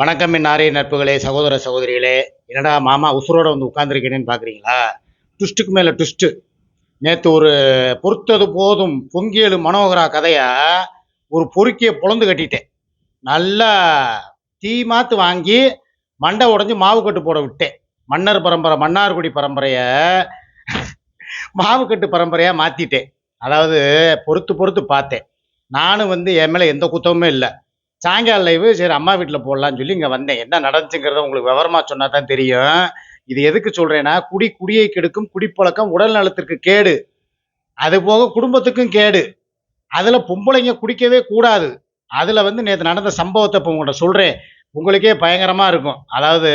வணக்கம் என் ஆரிய நட்புகளே சகோதர சகோதரிகளே. என்னடா மாமா உசுரோட வந்து உட்காந்துருக்கேனேன்னு பார்க்குறீங்களா ட்விஸ்ட்டுக்கு மேலே ட்விஸ்ட்டு. நேற்று ஒரு பொறுத்தது போதும் பொங்கியலு மனோகரா கதையை ஒரு பொறுக்கியை பொழந்து கட்டிட்டேன். நல்லா தீ மாத்து வாங்கி மண்டை உடஞ்சி மாவு கட்டு போட விட்டேன். மன்னர் பரம்பரை மன்னார்குடி பரம்பரையை மாவு கட்டு பரம்பரையாக மாற்றிட்டேன் அதாவது பொறுத்து பொறுத்து பார்த்தேன். நானும் வந்து என் மேலே எந்த குத்தமுமே இல்லை. சாயங்கால லைவு சரி அம்மா வீட்டில் போடலான்னு சொல்லி இங்கே வந்தேன். என்ன நடந்துச்சுங்கிறத உங்களுக்கு விவரமாக சொன்னா தான் தெரியும். இது எதுக்கு சொல்கிறேன்னா குடி குடியை கெடுக்கும் குடிப்பழக்கம் உடல் நலத்திற்கு கேடு. அது போக குடும்பத்துக்கும் கேடு. அதில் பொம்பளைங்க குடிக்கவே கூடாது. அதில் வந்து நேற்று நடந்த சம்பவத்தை இப்போ உங்கள்கிட்ட சொல்கிறேன் உங்களுக்கே பயங்கரமாக இருக்கும். அதாவது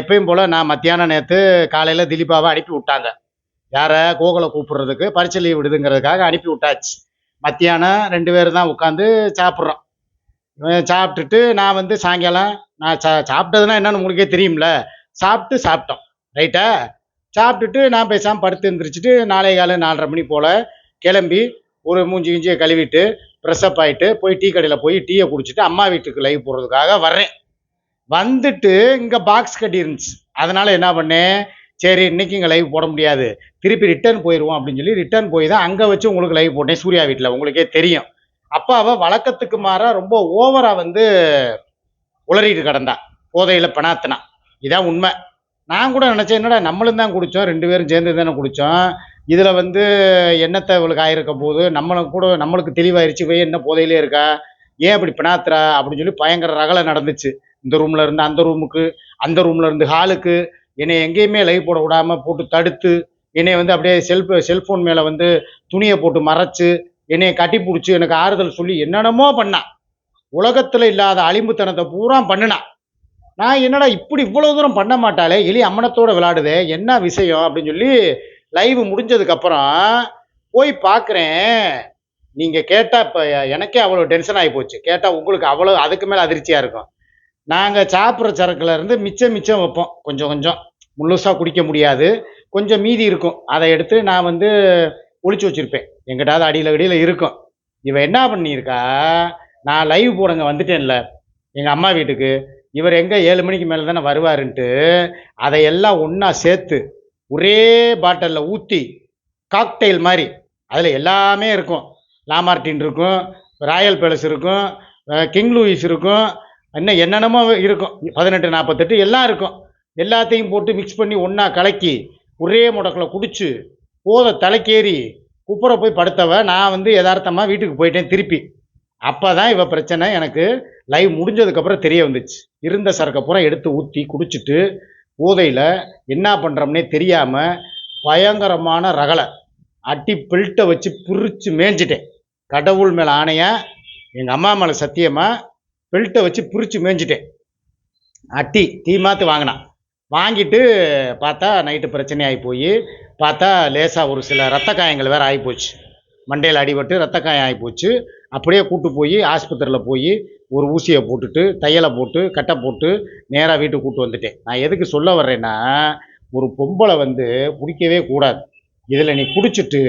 எப்பயும் போல் நான் மத்தியானம் நேற்று காலையில் திலீபாவை அனுப்பி விட்டாங்க. யாரை? கோகுலை கூப்பிடுறதுக்கு. பரிசை லீவ் விடுதுங்கிறதுக்காக அனுப்பி விட்டாச்சு. மத்தியானம் ரெண்டு பேரும் தான் உட்காந்து சாப்பிட்றோம். சாப்பிட்டுட்டு நான் வந்து சாயங்காலம் நான் சா சாப்பிட்டதுன்னா என்னன்னு உங்களுக்கே தெரியும்ல. சாப்பிட்டு சாப்பிட்டோம். ரைட்டா சாப்பிட்டுட்டு நான் பேசாமல் படுத்து எழுந்திரிச்சிட்டு நாளை காலை நாலரை மணி போல் கிளம்பி ஒரு மூஞ்சி கிஞ்சியை கழுவிட்டு ப்ரெஸ்அப் ஆகிட்டு போய் டீ கடையில் போய் டீயை குடிச்சிட்டு அம்மா வீட்டுக்கு லைவ் போடுறதுக்காக வர்றேன். வந்துட்டு இங்கே பாக்ஸ் கட்டி இருந்துச்சு. அதனால் என்ன பண்ணேன்? சரி இன்னைக்கு இங்கே லைவ் போட முடியாது. திருப்பி ரிட்டர்ன் போயிடுவோம் அப்படின்னு சொல்லி ரிட்டர்ன் போய் தான் அங்கே வச்சு உங்களுக்கு லைவ் போட்டேன். சூர்யா வீட்டில். உங்களுக்கே தெரியும். அப்பாவை வழக்கத்துக்கு மாறா ரொம்ப ஓவரா வந்து உளறிட்டு கிடந்தா. போதையில பிணாத்தினா. இதான் உண்மை. நான் கூட நினைச்சேன் என்னடா நம்மளும் தான் குடித்தோம் ரெண்டு பேரும் சேர்ந்து தானே குடித்தோம் இதில் வந்து என்னத்தை இவளுக்கு ஆயிருக்க போது நம்மளுக்கு கூட நம்மளுக்கு தெளிவாயிருச்சு போய் என்ன போதையிலே இருக்கா? ஏன் இப்படி பிணாத்துறா? அப்படின்னு சொல்லி பயங்கர ரகலை நடந்துச்சு. இந்த ரூம்ல இருந்து அந்த ரூமுக்கு அந்த ரூம்ல இருந்து ஹாலுக்கு என்னை எங்கேயுமே லைவ் போட விடாமல் போட்டு தடுத்து என்னை வந்து அப்படியே செல்ஃப் செல்ஃபோன் மேலே வந்து துணியை போட்டு மறைச்சு என்னைய கட்டி பிடிச்சி எனக்கு ஆறுதல் சொல்லி என்னென்னமோ பண்ணான் உலகத்தில் இல்லாத அழிம்புத்தனத்தை பூரா பண்ணினான் நான் என்னடா இப்படி இவ்வளோ தூரம் பண்ண மாட்டாளே? எலி அம்மனத்தோட விளாடுதே என்ன விஷயம் அப்படின்னு சொல்லி லைவ் முடிஞ்சதுக்கப்புறம் போய் பார்க்குறேன் நீங்கள் கேட்டால் இப்போ எனக்கே அவ்வளோ டென்ஷன் ஆகி போச்சு. கேட்டால் உங்களுக்கு அவ்வளோ அதுக்கு மேலே அதிர்ச்சியாக இருக்கும். நாங்கள் சாப்பிட்ற சரக்குல இருந்து மிச்சம் மிச்சம் வைப்போம். கொஞ்சம் கொஞ்சம். முழுசாக குடிக்க முடியாது. கொஞ்சம் மீதி இருக்கும். அதை எடுத்து நான் வந்து ஒழிச்சு வச்சிருப்பேன். எங்கிட்டாவது அடியில் அடியில் இருக்கும். இவன் என்ன பண்ணியிருக்கா? நான் லைவ் போடுங்க வந்துட்டேன்ல. எங்கள் அம்மா வீட்டுக்கு. இவர் எங்கே ஏழு மணிக்கு மேலே தானே வருவாருன்ட்டு அதையெல்லாம் ஒன்றா சேர்த்து ஒரே பாட்டிலில் ஊற்றி காக்டெயில் மாதிரி. அதில் எல்லாமே இருக்கும். லாமார்டின் இருக்கும் ராயல் பேலஸ் இருக்கும் கிங் லூயிஸ் இருக்கும் இன்னும் என்னென்னமோ இருக்கும். பதினெட்டு நாற்பத்தெட்டு எல்லாம் இருக்கும். எல்லாத்தையும் போட்டு மிக்ஸ் பண்ணி ஒன்றா கலக்கி ஒரே முடக்கில் குடிச்சு போத தலைக்கேறி. குப்புற போய் படுத்தவ நான் வந்து யதார்த்தமாக வீட்டுக்கு போயிட்டேன் திருப்பி. அப்போ தான் இவ பிரச்சனை எனக்கு லைவ் முடிஞ்சதுக்கப்புறம் தெரிய வந்துச்சு. இருந்த சரக்கை பூரா எடுத்து ஊற்றி குடிச்சிட்டு போதையில் என்ன பண்ணுறோம்னே தெரியாமல் பயங்கரமான ரகலை. அட்டி பில்ட்டை வச்சு பிரித்து மேய்ஞ்சிட்டேன். கடவுள் மேலே ஆணையாக எங்கள் அம்மா மேலே சத்தியமாக பெல்ட்டை வச்சு பிரித்து மேய்ஞ்சிட்டேன். அட்டி தீமாத்து வாங்கினான். வாங்கிட்டு பார்த்தா நைட்டு பிரச்சனையாகி போய் பார்த்தா லேசாக ஒரு சில ரத்த காயங்கள் வேறு ஆகிப்போச்சு மண்டையில் அடிபட்டு ரத்த காயம் ஆகிப்போச்சு அப்படியே கூட்டு போய் ஆஸ்பத்திரியில் போய் ஒரு ஊசியை போட்டுட்டு தையலை போட்டு கட்டை போட்டு நேராக வீட்டுக்கு கூட்டு வந்துட்டேன். நான் எதுக்கு சொல்ல வர்றேன்னா ஒரு பொம்பளை வந்து குடிக்கவே கூடாது. இதில் நீ குடிச்சிட்டு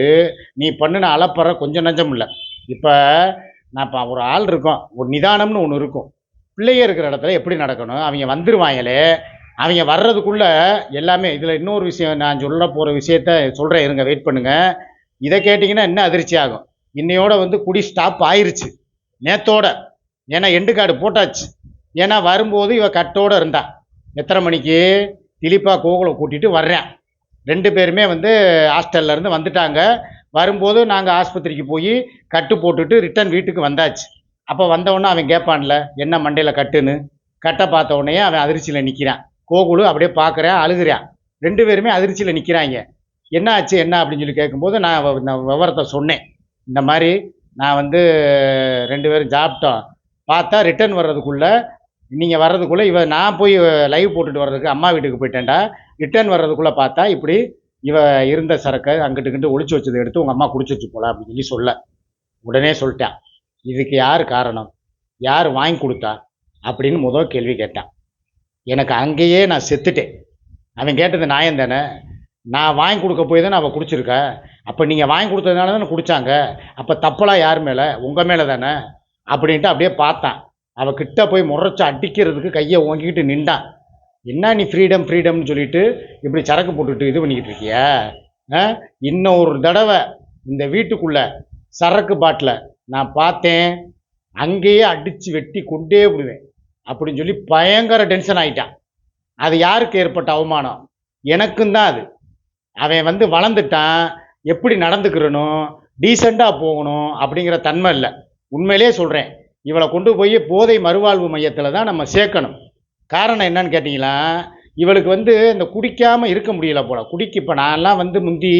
நீ பண்ணின அலப்பற கொஞ்சம் நஞ்சம் இல்லை. இப்போ நான் இப்போ ஒரு ஆள் இருக்கோம். ஒரு நிதானம்னு ஒன்று இருக்கும். பிள்ளைய இருக்கிற இடத்துல எப்படி நடக்கணும்? அவங்க வந்துடுவாங்களே அவங்க வர்றதுக்குள்ளே எல்லாமே இதில் இன்னொரு விஷயம் நான் சொல்ல போகிற விஷயத்த சொல்கிறேன் இருங்க வெயிட் பண்ணுங்கள் இதை கேட்டிங்கன்னா இன்னும் அதிர்ச்சி ஆகும்? இன்னையோட வந்து குடி ஸ்டாப் ஆயிருச்சு. நேத்தோட. ஏன்னா எண்டு கார்டு போட்டாச்சு. ஏன்னா வரும்போது இவ கட்டோடு இருந்தா. எத்தனை மணிக்கு? திலிப்பா கோகுலை கூட்டிட்டு வர்றேன். ரெண்டு பேருமே வந்து ஹாஸ்டல்ல இருந்து வந்துட்டாங்க. வரும்போது நாங்கள் ஆஸ்பத்திரிக்கு போய் கட்டு போட்டுட்டு ரிட்டர்ன் வீட்டுக்கு வந்தாச்சு. அப்போ வந்தவொடனே அவன் கேட்பான்ல என்ன மண்டையில் கட்டுன்னு? கட்டை பார்த்த உடனே அவன் அதிர்ச்சியில் நிற்கிறான் கோகுலு அப்படியே பார்க்குறேன் அழுகிறேன் ரெண்டு பேருமே அதிர்ச்சியில் நிற்கிறாங்க என்ன ஆச்சு என்ன அப்படின்னு சொல்லி கேட்கும்போது நான் நான் விவரத்தை சொன்னேன். இந்த மாதிரி நான் வந்து ரெண்டு பேரும் சாப்பிட்டோம். பார்த்தா ரிட்டர்ன் வர்றதுக்குள்ளே நீங்கள் வர்றதுக்குள்ளே இவ நான் போய் லைவ் போட்டுட்டு வர்றதுக்கு அம்மா வீட்டுக்கு போயிட்டேன்டா. ரிட்டர்ன் வர்றதுக்குள்ளே பார்த்தா இப்படி இவ இருந்த சரக்கை அங்கிட்டு இங்கிட்டு ஒழிச்சு வச்சதை எடுத்து உங்கள் அம்மா குடிச்சு வச்சு போல அப்படின்னு சொல்லி சொல்ல. உடனே சொல்லிட்டான் இதுக்கு யார் காரணம்? யார் வாங்கி கொடுத்தா? அப்படின்னு முதல் கேள்வி கேட்டான் எனக்கு அங்கேயே நான் செத்துட்டேன். அவன் கேட்டது நியாயம் தானே? நான் வாங்கி கொடுக்க போய் தானே அவள் குடிச்சிருக்கா? அப்போ நீங்கள் வாங்கி கொடுத்ததுனால தானே குடித்தாங்க அப்போ தப்பெல்லாம் யார் மேலே? உங்கள் மேலே தானே? அப்படின்ட்டு அப்படியே பார்த்தான். அவள் கிட்ட போய் முறைச்சி அடிக்கிறதுக்கு கையை ஓங்கிக்கிட்டு நின்றான். என்ன நீ ஃப்ரீடம் ஃப்ரீடம்னு சொல்லிட்டு இப்படி சரக்கு போட்டுட்டு இது பண்ணிக்கிட்டு இருக்கியா? இன்னொரு தடவை இந்த வீட்டுக்குள்ள சரக்கு பாட்டில் நான் பார்த்தேன். அங்கேயே அடித்து வெட்டி கொண்டே விடுவேன். அப்படின்னு சொல்லி பயங்கர டென்ஷன் ஆயிட்டான். அது யாருக்கு ஏற்பட்ட அவமானம்? எனக்கும் தான் அது. அவன் வந்து வளர்ந்துட்டான். எப்படி நடந்துக்கிறனும் டீசெண்டாக போகணும் அப்படிங்கிற தன்மை இல்லை. உண்மையிலே சொல்கிறேன் இவளை கொண்டு போய் போதை மறுவாழ்வு மையத்தில் தான் நம்ம சேர்க்கணும். காரணம் என்னன்னு கேட்டிங்களா? இவளுக்கு வந்து இந்த குடிக்காமல் இருக்க முடியல போல. குடிக்கு இப்போ நான்லாம் வந்து முந்தி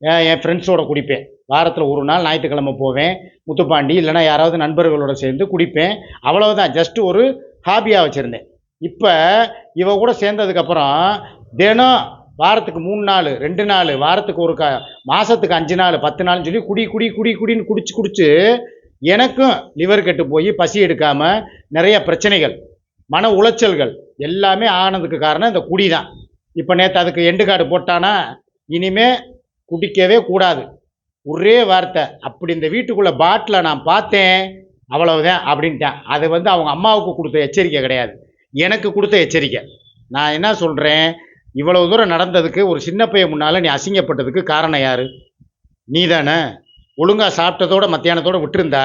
என் ஃப்ரெண்ட்ஸோட குடிப்பேன். வாரத்தில் ஒரு நாள் ஞாயிற்றுக்கிழமை போவேன். முத்துப்பாண்டி இல்லைன்னா யாராவது நண்பர்களோட சேர்ந்து குடிப்பேன். அவ்வளவுதான். ஜஸ்ட் ஒரு ஹாபியாக வச்சுருந்தேன். இப்போ இவ கூட சேர்ந்ததுக்கப்புறம் தினம் வாரத்துக்கு மூணு நாள் ரெண்டு நாள் வாரத்துக்கு ஒரு க மாதத்துக்கு அஞ்சு நாள் பத்து நாள்னு சொல்லி குடி குடி குடி குடின்னு குடிச்சு குடிச்சு எனக்கும் லிவர் கெட்டு போய் பசி எடுக்காமல் நிறைய பிரச்சனைகள் மன உளைச்சல்கள் எல்லாமே ஆனதுக்கு காரணம் இந்த குடி தான். இப்போ நேற்று அதுக்கு எண்டு கார்டு போட்டானா இனிமே குடிக்கவே கூடாது. ஒரே வார்த்தை அப்படி இந்த வீட்டுக்குள்ளே பாட்டிலை நான் பார்த்தேன். அவ்வளவுதான் அப்படின்ட்டேன். அது வந்து அவங்க அம்மாவுக்கு கொடுத்த எச்சரிக்கை கிடையாது. எனக்கு கொடுத்த எச்சரிக்கை. நான் என்ன சொல்கிறேன் இவ்வளவு தூரம் நடந்ததுக்கு ஒரு சின்ன பையன் முன்னால் நீ அசிங்கப்பட்டதுக்கு காரணம் யார்? நீ தானே ஒழுங்காக சாப்பிட்டதோட மத்தியானத்தோட விட்டுருந்தா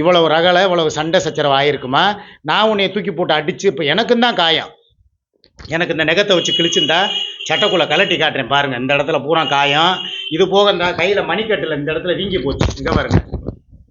இவ்வளவு ரகலை இவ்வளவு சண்டை சச்சரவு ஆகிருக்குமா நான் உன்னைய தூக்கி போட்டு அடித்து இப்போ எனக்கும் தான் காயம். எனக்கு இந்த நெகத்தை வச்சு கிழிச்சிருந்தா சட்டைக்குள்ளே கலட்டி காட்டுறேன் பாருங்க. இந்த இடத்துல பூரா காயம். இது போக இந்த கையில் மணிக்கட்டில் இந்த இடத்துல வீங்கி போச்சு. இங்கே பாருங்கள்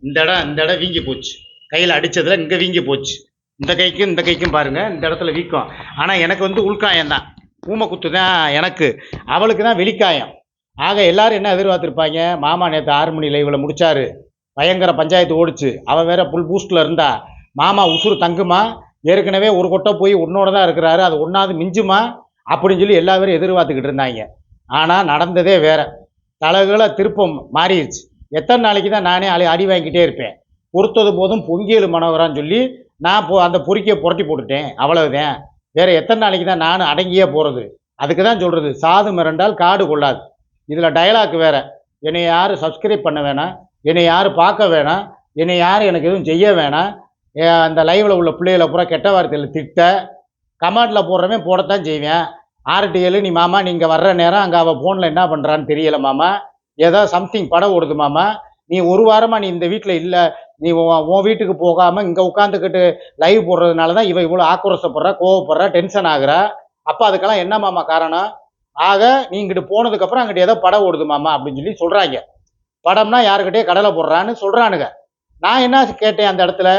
இந்த இடம் இந்த இடம் வீங்கி போச்சு. கையில் அடித்ததில் இங்கே வீங்கி போச்சு. இந்த கைக்கும் இந்த கைக்கும் பாருங்கள் இந்த இடத்துல வீக்கம். ஆனால் எனக்கு வந்து உள்காயம் தான். ஊமை குத்து தான் எனக்கு. அவளுக்கு தான் வெளிக்காயம். ஆக எல்லாரும் என்ன எதிர்பார்த்துருப்பாங்க? மாமா நேற்று ஆறு மணி லைவில் முடிச்சாரு. பயங்கர பஞ்சாயத்து ஓடிச்சு. அவன் வேற புல் பூஸ்டில் இருந்தா. மாமா உசுறு தங்குமா? ஏற்கனவே ஒரு கொட்டை போய் உன்னோட தான் இருக்கிறாரு. அது ஒன்றாவது மிஞ்சுமா? அப்படின்னு சொல்லி எல்லா பேரும் எதிர்பார்த்துக்கிட்டு இருந்தாங்க. ஆனால் நடந்ததே வேற. தலைகளை திருப்பம் மாறிடுச்சு. எத்தனை நாளைக்கு தான் நானே அடி அடி வாங்கிக்கிட்டே இருப்பேன். பொறுத்தது போதும் பொங்கியல் மனோகரான்னு சொல்லி நான் போ அந்த பொறிக்கையை புரட்டி போட்டுட்டேன். அவ்வளவுதான். வேறு எத்தனை நாளைக்கு தான் நான் அடங்கியே போகிறது அதுக்கு தான் சொல்கிறது சாது மிரண்டால் காடு கொள்ளாது. இதில் டயலாக் வேறு. என்னை யாரும் சப்ஸ்கிரைப் பண்ண வேணாம். என்னை யாரும் பார்க்க வேணாம். என்னை யாரும் எனக்கு எதுவும் செய்ய வேணாம். ஏ, அந்த லைவில் உள்ள பிள்ளைகளை பூரா கெட்ட வார்த்தையில் திட்ட. கமாண்டில் போடுறவன் போடத்தான் செய்வேன். ஆர்டிஎல் நீ மாமா நீங்கள் வர்ற நேரம் அங்கே அவள் ஃபோனில் என்ன பண்ணுறான்னு தெரியல மாமா. ஏதோ சம்திங் படம் ஓடுது மாமா நீ ஒரு வாரமாக நீ இந்த வீட்டில் இல்லை நீ உன் உன் வீட்டுக்கு போகாமல் இங்கே உட்காந்துக்கிட்டு லைவ் போடுறதுனால தான் இவன் இவ்வளோ ஆக்ரோஷப்படுறா கோவப்படுறா டென்ஷன் ஆகுறா. அப்போ அதுக்கெல்லாம் என்ன மாமா காரணம்? ஆக நீ இங்கிட்டு போனதுக்கப்புறம் அங்கிட்ட ஏதோ படம் ஓடுது மாமா அப்படின்னு சொல்லி சொல்கிறாங்க படம்னா யாருக்கிட்டே கடலை போடுறான்னு சொல்கிறானுங்க நான் என்ன கேட்டேன் அந்த இடத்துல?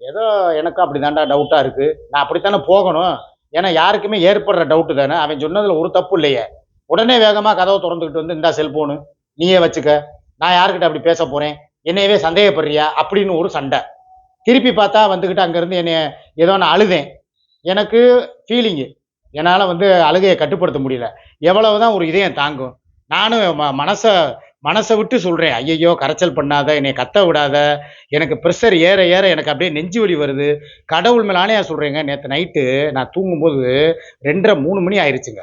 ஏதோ எனக்கும் அப்படி தாண்டா டவுட்டாக இருக்குது நான் அப்படித்தானே போகணும். ஏன்னா யாருக்குமே ஏற்படுற டவுட்டு தானே. அவன் சொன்னதில் ஒரு தப்பு இல்லையே. உடனே வேகமாக கதவை திறந்துக்கிட்டு வந்து இந்தா செல்போனு நீயே வச்சுக்க. நான் யாருக்கிட்ட அப்படி பேச போகிறேன் என்னையவே சந்தேகப்படுறியா? அப்படின்னு ஒரு சண்டை. திருப்பி பார்த்தா வந்துக்கிட்டு அங்கேருந்து என்னைய ஏதோ நான் அழுதேன். எனக்கு ஃபீலிங்கு என்னால் வந்து அழுகையை கட்டுப்படுத்த முடியல. எவ்வளவு தான் ஒரு இதயம் தாங்கும். நானும் ம மனசை மனசை விட்டு சொல்கிறேன் ஐயையோ கரைச்சல் பண்ணாத என்னை கத்த விடாத. எனக்கு ப்ரெஷர் ஏற ஏற எனக்கு அப்படியே நெஞ்சு வலி வருது. கடவுள் மேலானே சொல்கிறேங்க நேற்று நைட்டு நான் தூங்கும்போது ரெண்டரை மூணு மணி ஆயிடுச்சுங்க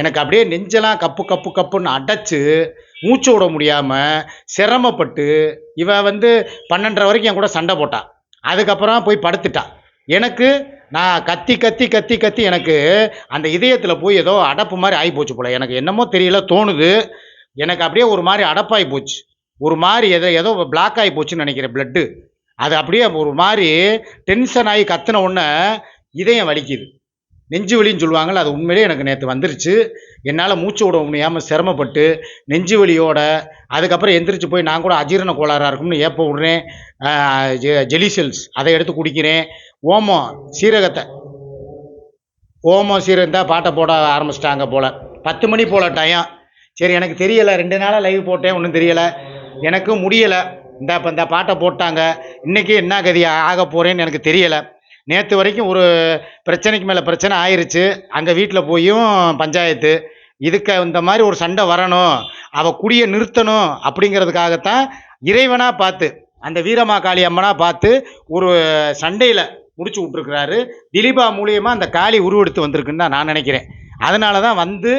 எனக்கு அப்படியே நெஞ்செல்லாம் கப்பு கப்பு கப்புன்னு அடைச்சு மூச்சு விட முடியாமல் சிரமப்பட்டு இவ வந்து பன்னெண்டரை வரைக்கும் என் கூட சண்டை போட்டா. அதுக்கப்புறம் போய் படுத்துட்டா. எனக்கு நான் கத்தி கத்தி கத்தி கத்தி எனக்கு அந்த இதயத்தில் போய் ஏதோ அடப்பு மாதிரி ஆகி போச்சு போல. எனக்கு என்னமோ தெரியல தோணுது. எனக்கு அப்படியே ஒரு மாதிரி அடப்பாகி போச்சு. ஒரு மாதிரி எதோ ஏதோ பிளாக் ஆகி போச்சுன்னு நினைக்கிறேன் பிளட்டு அது அப்படியே ஒரு மாதிரி டென்ஷன் ஆகி கத்தின உடனே இதயம் வலிக்குது. நெஞ்சு வலின்னு சொல்லுவாங்கள்ல அது உண்மையிலே எனக்கு நேற்று வந்துருச்சு. என்னால் மூச்சு விட முடியாமல் சிரமப்பட்டு நெஞ்சு வலியோட அதுக்கப்புறம் எந்திரிச்சு போய் நான் கூட அஜீரண கோளாறாக இருக்கும்னு ஏப்ப விட்றேன். ஜெலிசெல்ஸ் அதை எடுத்து குடிக்கிறேன். ஓமம் சீரகத்தை. ஓமம் சீரகம் தான் பாட்டை போட ஆரம்பிச்சிட்டாங்க போல். பத்து மணி போல் டயம் சரி எனக்கு தெரியலை. ரெண்டு நாளாக லைவ் போட்டேன் ஒன்றும் தெரியலை. எனக்கும் முடியலை. இந்த இப்போ இந்த பாட்டை போட்டாங்க. இன்றைக்கி என்ன கதி ஆக போகிறேன்னு எனக்கு தெரியலை. நேற்று வரைக்கும் ஒரு பிரச்சனைக்கு மேலே பிரச்சனை ஆயிருச்சு. அங்கே வீட்டில் போயும் பஞ்சாயத்து. இதுக்கு இந்த மாதிரி ஒரு சண்டை வரணும். அவள் குடியை நிறுத்தணும் அப்படிங்கிறதுக்காகத்தான் இறைவனாக பார்த்து அந்த வீரமாகாளி அம்மனாக பார்த்து ஒரு சண்டையில் முடிச்சு விட்ருக்கிறாரு திலீபா மூலியமாக அந்த காளி உருவெடுத்து வந்திருக்குன்னு தான் நான் நினைக்கிறேன். அதனால தான் வந்து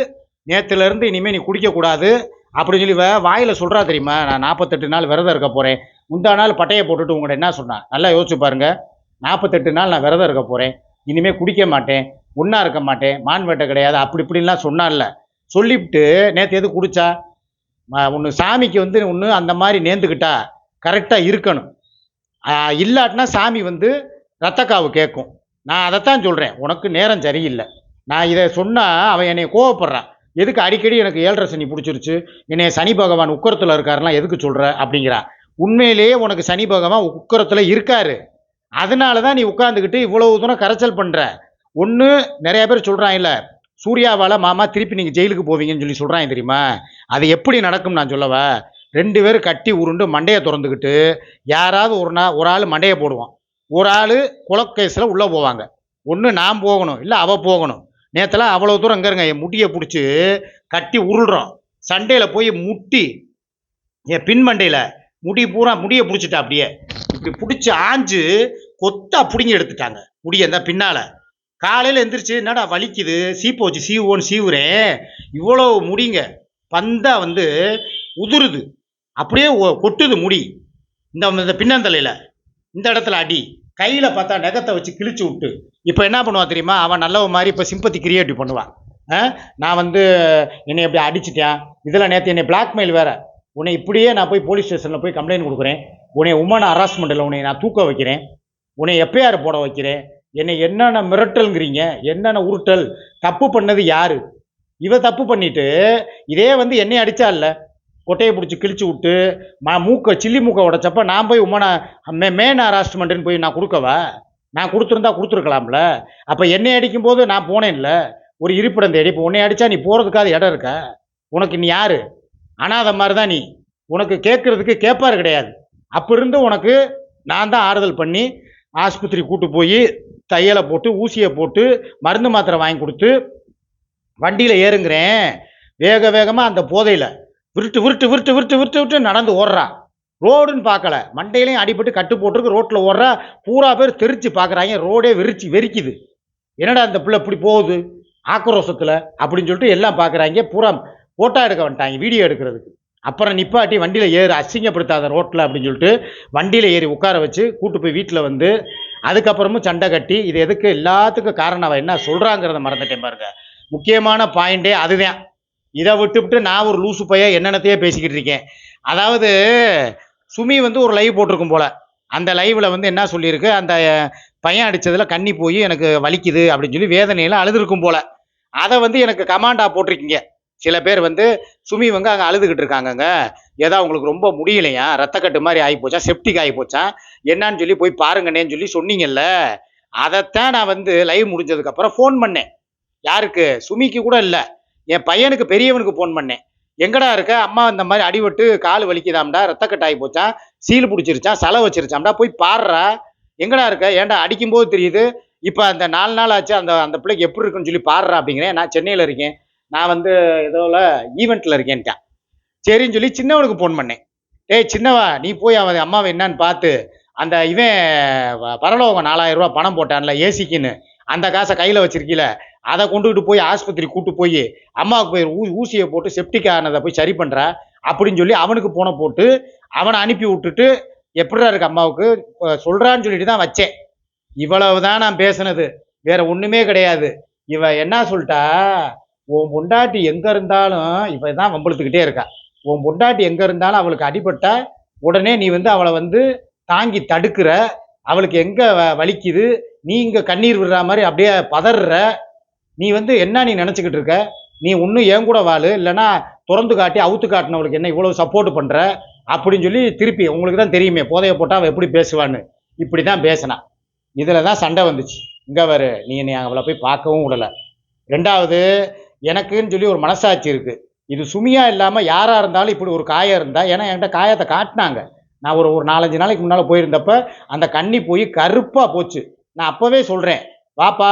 நேற்றுலேருந்து இனிமேல் நீ குடிக்கக்கூடாது அப்படின்னு சொல்லி வ- சொல்கிறா தெரியுமா? நான் நாற்பத்தெட்டு நாள் விரதம் இருக்க போகிறேன் முந்தா நாள் பட்டையை போட்டுட்டு உங்கள்கிட்ட என்ன சொன்னான்? நல்லா யோசிச்சு பாருங்கள் நாற்பத்தெட்டு நாள் நான் விரதம் இருக்க போகிறேன் இனிமேல் குடிக்க மாட்டேன். ஒன்றா இருக்க மாட்டேன். மான் வேட்டை கிடையாது. அப்படி இப்படின்லாம் சொன்னான்ல. சொல்லிவிட்டு நேற்று எது குடிச்சா? ஒன்று சாமிக்கு வந்து ஒன்று அந்த மாதிரி நேர்ந்துக்கிட்டா கரெக்டாக இருக்கணும். இல்லாட்டினா சாமி வந்து ரத்தக்காவு கேட்கும். நான் அதைத்தான் சொல்கிறேன் உனக்கு நேரம் சரியில்லை. நான் இதை சொன்னால் அவன் என்னை கோவப்படுறான். எதுக்கு அடிக்கடி எனக்கு ஏழரை சனி பிடிச்சிருச்சு? என்னை சனி பகவான் உக்கரத்தில் இருக்காருலாம் எதுக்கு சொல்கிற அப்படிங்கிறான். உண்மையிலேயே உனக்கு சனி பகவான் உக்கரத்தில் இருக்காரு. அதனால தான் நீ உட்காந்துக்கிட்டு இவ்வளவு தூரம் கரைச்சல் பண்ணுற ஒன்று நிறைய பேர் சொல்கிறான் இல்லை சூர்யாவால் மாமா திருப்பி நீங்கள் ஜெயிலுக்கு போவீங்கன்னு சொல்லி சொல்கிறாங்க தெரியுமா? அது எப்படி நடக்கும் நான் சொல்லவா? ரெண்டு பேரும் கட்டி உருண்டு மண்டையை திறந்துக்கிட்டு யாராவது ஒரு நாள் ஒரு ஆள் மண்டையை போடுவான். ஒரு ஆள் குலக்கேஸில் உள்ளே போவாங்க. ஒன்று நான் போகணும் இல்லை அவள் போகணும். நேற்றுலாம் அவ்வளோ தூரம் இங்கே இருங்க என் முடியை பிடிச்சி கட்டி உருள்றோம். சண்டையில் போய் முட்டி என் பின் மண்டையில் முடி பூரா முடியை பிடிச்சிட்டா அப்படியே. இப்படி பிடிச்சி ஆஞ்சு கொத்தா பிடுங்கி எடுத்துட்டாங்க. முடிய இந்த பின்னால். காலையில் எந்திரிச்சு என்னடா வலிக்குது? சீப்பு வச்சு சீவோன்னு சீவுறேன் இவ்வளோ முடிங்க. பந்தா வந்து உதிருது. அப்படியே ஒ- கொட்டுது முடி. இந்த இந்த பின்னந்தலையில். இந்த இடத்துல அடி. கையில் பார்த்தா நகத்தை வச்சு கிழிச்சு விட்டு. இப்போ என்ன பண்ணுவான் தெரியுமா? அவன் நல்லவ மாதிரி இப்போ சிம்பத்தி கிரியேட்டிவ் பண்ணுவான் ஆ? நான் வந்து என்னை இப்படி அடிச்சிட்டேன் இதில் நேற்று என்னை பிளாக்மெயில் வேற. உன்னை இப்படியே நான் போய் போலீஸ் ஸ்டேஷனில் போய் கம்ப்ளைண்ட் கொடுக்குறேன். உன்னை உமான ஹராஸ்மெண்ட்டில் உன்னை நான் தூக்க வைக்கிறேன். உன்னை எப்பயார் போட வைக்கிறேன். என்னை என்னென்ன மிரட்டல்ங்கிறீங்க என்னென்ன உருட்டல் தப்பு பண்ணது யார்? இவ தப்பு பண்ணிட்டு இதே வந்து என்னை அடிச்சா இல்லை? கொட்டையை பிடிச்சி கிழிச்சு விட்டு மா மூக்கை சில்லி மூக்கை உடைச்சப்ப நான் போய் உமனை மே மேன் ஹராஸ்மெண்ட்டுன்னு போய் நான் கொடுக்கவா? நான் கொடுத்துருந்தா கொடுத்துருக்கலாம்ல. அப்போ என்னை அடிக்கும்போது நான் போனேன்ல? ஒரு இருப்பிடம் தேடி இப்போ உன்னை அடித்தா நீ போகிறதுக்காக இடம் இருக்கா? உனக்கு நீ யார்? அனாதை மாதிரி தான் நீ. உனக்கு கேட்குறதுக்கு கேட்பாரு கிடையாது. அப்போ இருந்து உனக்கு நான் தான் ஆறுதல் பண்ணி ஆஸ்பத்திரி கூட்டு போய் தையலை போட்டு ஊசியை போட்டு மருந்து மாத்திரை வாங்கி கொடுத்து வண்டியில் ஏறுங்கிறேன். வேக வேகமாக அந்த போதையில் விருட்டு விருட்டு விருட்டு விருட்டு விருட்டு விட்டு நடந்து ஓடுறா. ரோடுன்னு பார்க்கல. மண்டையிலையும் அடிபட்டு கட்டு போட்டிருக்கு ரோட்டில் ஓடுறா. பூரா பேர் தெரிச்சு பார்க்குறாங்க. ரோடே வெறிச்சு வெறிக்குது. என்னடா அந்த பிள்ளை இப்படி போகுது? ஆக்ரோஷத்தில் அப்படின்னு சொல்லிட்டு எல்லாம் பார்க்குறாங்க. பூரா ஃபோட்டோ எடுக்க வந்துட்டாங்க வீடியோ எடுக்கிறதுக்கு. அப்புறம் நிப்பாட்டி வண்டியில் ஏறு அசிங்கப்படுத்தாத ரோட்டில் அப்படின்னு சொல்லிட்டு வண்டியில் ஏறி உட்கார வச்சு கூட்டு போய் வீட்டில் வந்து அதுக்கப்புறமும் சண்டை கட்டி இது எதுக்கு எல்லாத்துக்கும் காரணம் அவன் என்ன சொல்கிறாங்கிறத மறந்துட்டேன் பாருங்க. முக்கியமான பாயிண்டே அதுதான். இதை விட்டுவிட்டு நான் ஒரு லூசு பையன் என்னென்னத்தையே பேசிக்கிட்டு இருக்கேன். அதாவது சுமி வந்து ஒரு லைவ் போட்டிருக்கும் போல. அந்த லைவில் வந்து என்ன சொல்லியிருக்கு அந்த பையன் அடித்ததில் கண்ணி போய் எனக்கு வலிக்குது அப்படின்னு சொல்லி வேதனையில் அழுதுருக்கும் போல. அதை வந்து எனக்கு கமாண்டாக போட்டிருக்கீங்க. சில பேர் வந்து சுமி வந்து அங்கே அழுதுகிட்டு இருக்காங்கங்க. ஏதோ உங்களுக்கு ரொம்ப முடியலையா? ரத்தக்கட்டு மாதிரி ஆகி போச்சா? செப்டிக் ஆகி போச்சா? என்னன்னு சொல்லி போய் பாருங்கண்ணேன்னு சொல்லி சொன்னீங்கல்ல. அதைத்தான் நான் வந்து லைவ் முடிஞ்சதுக்கப்புறம் ஃபோன் பண்ணேன். யாருக்கு? சுமிக்கு கூட இல்லை. என் பையனுக்கு பெரியவனுக்கு ஃபோன் பண்ணேன். எங்கடா இருக்க? அம்மா இந்த மாதிரி அடிபட்டு கால் வலிக்குதாம்டா? ரத்தக்கட்டு ஆகி போச்சான் சீல் பிடிச்சிருச்சான் சலை வச்சிருச்சாம்டா? போய் பாடுறா எங்கடா இருக்க? ஏன்டா அடிக்கும்போது தெரியுது? இப்போ அந்த நாலு நாள் ஆச்சு. அந்த அந்த பிள்ளைக்கு எப்படி இருக்குன்னு சொல்லி பாடுறா அப்படிங்கிறேன். நான் சென்னையில் இருக்கேன். நான் வந்து ஏதோல ஈவெண்ட்டில் இருக்கேன்ட்டான் சரின்னு சொல்லி சின்னவனுக்கு ஃபோன் பண்ணேன். ஏய் சின்னவா நீ போய் அவன் அம்மாவை என்னன்னு பார்த்து அந்த இவன் வ- பரலோகம் நாலாயிரம் ரூபா பணம் போட்டான்ல ஏசிக்குன்னு அந்த காசை கையில் வச்சிருக்கீல அதை கொண்டுகிட்டு போய் ஆஸ்பத்திரி கூட்டு போய் அம்மாவுக்கு போய் ஊ ஊசியை போட்டு செப்டிக் ஆனதை போய் சரி பண்ணுறா அப்படின்னு சொல்லி அவனுக்கு போன போட்டு அவனை அனுப்பி விட்டுட்டு எப்படிடா இருக்கு அம்மாவுக்கு? சொல்கிறான்னு சொல்றான்னு சொல்லிட்டு தான் வச்சேன். இவ்வளவு தான் நான் பேசுனது. வேற ஒண்ணுமே கிடையாது. இவ என்ன சொல்லிட்டா உன் பொண்டாட்டி எங்கே இருந்தாலும் இப்போ தான் வம்பிழுத்துக்கிட்டே இருக்கா. உன் பொண்டாட்டி எங்கே இருந்தாலும் அவளுக்கு அடிபட்ட உடனே நீ வந்து அவளை வந்து தாங்கி தடுக்கிற. அவளுக்கு எங்கே வ- வலிக்குது? நீ இங்கே கண்ணீர் விடுற மாதிரி அப்படியே பதற நீ வந்து என்ன நீ நினச்சிக்கிட்டு இருக்க? நீ இன்னும் ஏன் கூட வாழு? இல்லைன்னா திறந்து காட்டி அவுத்து காட்டினவளுக்கு என்ன இவ்வளோ சப்போர்ட் பண்ணுற அப்படின்னு சொல்லி திருப்பி உங்களுக்கு தான் தெரியுமே போதைய போட்டால் அவள் எப்படி பேசுவான்னு. இப்படி தான் பேசினான் இதில் தான் சண்டை வந்துச்சு. இங்கே வரு நீ என்னை அவளை போய் பார்க்கவும் விடலை. ரெண்டாவது எனக்குன்னு சொல்லி ஒரு மனசாட்சி இருக்குது இது சுமியா இல்லாமல் யாராக இருந்தாலும் இப்படி ஒரு காயம் இருந்தால் ஏன்னா என்கிட்ட காயத்தை காட்டினாங்க. நான் ஒரு ஒரு நாலஞ்சு நாளைக்கு முன்னால் போயிருந்தப்ப அந்த கண்ணி போய் கருப்பாக போச்சு. நான் அப்போவே சொல்கிறேன் வாப்பா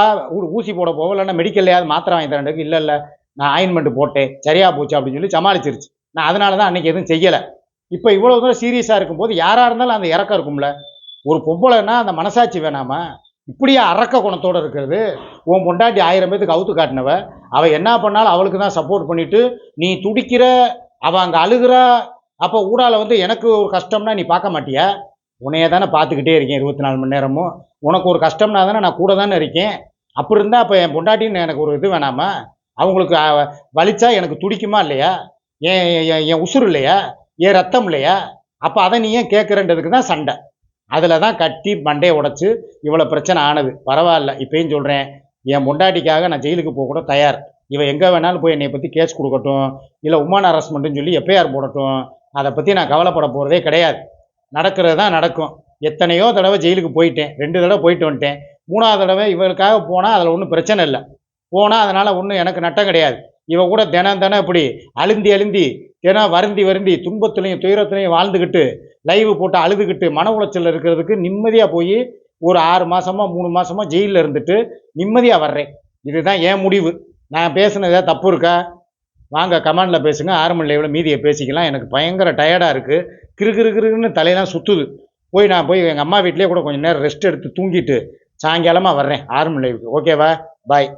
ஊசி போட போவோம் இல்லைன்னா மெடிக்கல்லையாவது மாத்திரை வாங்கி தரேன். இல்லை இல்லை நான் ஆயின்மெண்ட் போட்டேன் சரியாக போச்சு அப்படின்னு சொல்லி சமாளிச்சிருச்சு. நான் அதனால தான் அன்னைக்கு எதுவும் செய்யலை. இப்போ இவ்வளோ தூரம் சீரியஸாக இருக்கும்போது யாராக இருந்தாலும் அந்த இறக்கம் இருக்கும்ல. ஒரு பொம்பளைன்னா அந்த மனசாட்சி வேணாமா? இப்படியா அரக்க குணத்தோடு இருக்கிறது. உன் பொண்டாட்டி ஆயிரம் பேத்துக்கு அவுத்து காட்டினவ அவள் என்ன பண்ணாலும் அவளுக்கு தான் சப்போர்ட் பண்ணிவிட்டு நீ துடிக்கிற அவள் அங்கே அழுகிற அப்போ ஊடால வந்து எனக்கு ஒரு கஷ்டம்னா நீ பார்க்க மாட்டியா? உனையே தானே பார்த்துக்கிட்டே இருக்கேன் இருபத்தி நாலு மணி நேரமும். உனக்கு ஒரு கஷ்டம்னா தானே நான் கூட தானே இருக்கேன். அப்படி இருந்தால் அப்போ என் பொண்டாட்டின்னு எனக்கு ஒரு இது வேணாமா? அவங்களுக்கு வலிச்சா எனக்கு துடிக்குமா இல்லையா? ஏன் என் என் உசுறு இல்லையா? என் ரத்தம் இல்லையா? அப்போ அதை நீ ஏன் கேட்குறன்றதுக்கு தான் சண்டை. அதில் தான் கட்டி மண்டையை உடச்சி இவ்வளோ பிரச்சனை ஆனது. பரவாயில்ல இப்பயும் சொல்கிறேன் என் பொண்டாட்டிக்காக நான் ஜெயிலுக்கு போக கூட தயார். இவன் எங்கே வேணாலும் போய் என்னை பற்றி கேஸ் கொடுக்கட்டும். இல்லை உமான் அரஸ்மெண்ட்டுன்னு சொல்லி எப்பயார் போடட்டும். அதை பற்றி நான் கவலைப்பட போகிறதே கிடையாது. நடக்கிறது தான் நடக்கும். எத்தனையோ தடவை ஜெயிலுக்கு போயிட்டேன். ரெண்டு தடவை போயிட்டு வந்துட்டேன். மூணாவது தடவை இவளுக்காக போனால் அதில் ஒன்றும் பிரச்சனை இல்லை. போனால் அதனால் ஒன்றும் எனக்கு நட்டம் கிடையாது. இவ கூட தினம் தினம் இப்படி அழுந்தி அழுந்தி தினம் வருந்தி வருந்தி துன்பத்துலையும் துயரத்துலையும் வாழ்ந்துக்கிட்டு லைவ் போட்டு அழுதுகிட்டு மன உளைச்சல் இருக்கிறதுக்கு நிம்மதியாக போய் ஒரு ஆறு மாதமாக மூணு மாதமாக ஜெயிலில் இருந்துட்டு நிம்மதியாக வர்றேன். இதுதான் என் முடிவு. நான் பேசுனது தப்பு இருக்கா? வாங்க கமெண்டில் பேசுங்க. ஆரம்ப லைவில் மீதியை பேசிக்கலாம். எனக்கு பயங்கர டயர்டாக இருக்குது கிரு கிரு கிறுன்னு தலையெல்லாம் சுற்றுது போய் நான் போய் எங்கள் அம்மா வீட்லேயே கூட கொஞ்சம் நேரம் ரெஸ்ட் எடுத்து தூங்கிட்டு சாயங்காலமாக வர்றேன் ஆரம்ப லைவுக்கு. ஓகேவா? பாய்.